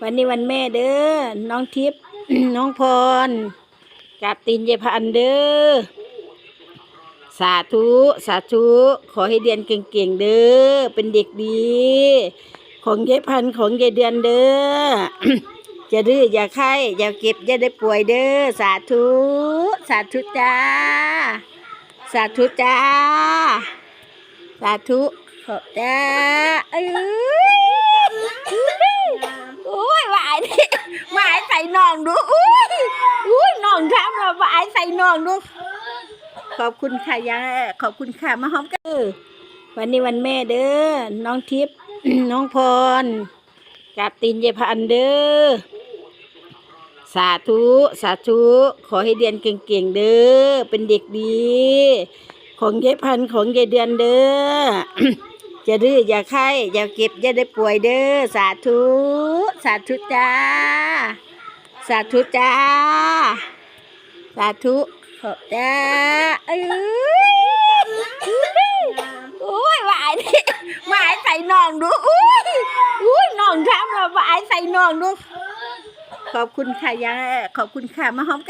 วันนี้วันแม่เด้อ น้องทิพย์น้องพรกับตีนเยพันเด้อ สาธุ สาธุ ขอให้เรียนเก่งๆเด้อ เป็นเด็กดี ของเยพันของยายเดือนเด้อจะดื้ออย่าไข้อย่าเก็บอย่าได้ป่วยเด้อ สาธุ สาธุจ้า สาธุจ้า สาธุขอบจ้าเอ้ยโอ้ยหวายนี่หวายใส่ น่องดูอุ้ยอุ้ยน่องทำเราหวายใส่น่องดูขอบคุณค่ะยาขอบคุณค่ะมาหอมกันวันนี้วันแม่เด้อน้องทิพย์น้องพรกับตีนเยพันเด้อสาธุ สาธุ ขอให้เรียนเก่งๆเด้อเป็นเด็กดี ของยายพันของยายเดือนเด้อจะดื้ออย่าไข้อย่าเก็บอย่าได้ป่วยเด้อสาธุ สาธุจ้าาธุจ้า สาธุขอบจ้าเอ้ยโอ้ยหวายนี่หวายใส่นองดูอุ้ยอุ้ยนองทำเราหวายใส่นองดู ขอบคุณค่ะยาขอบคุณค่ะมาหอมกัน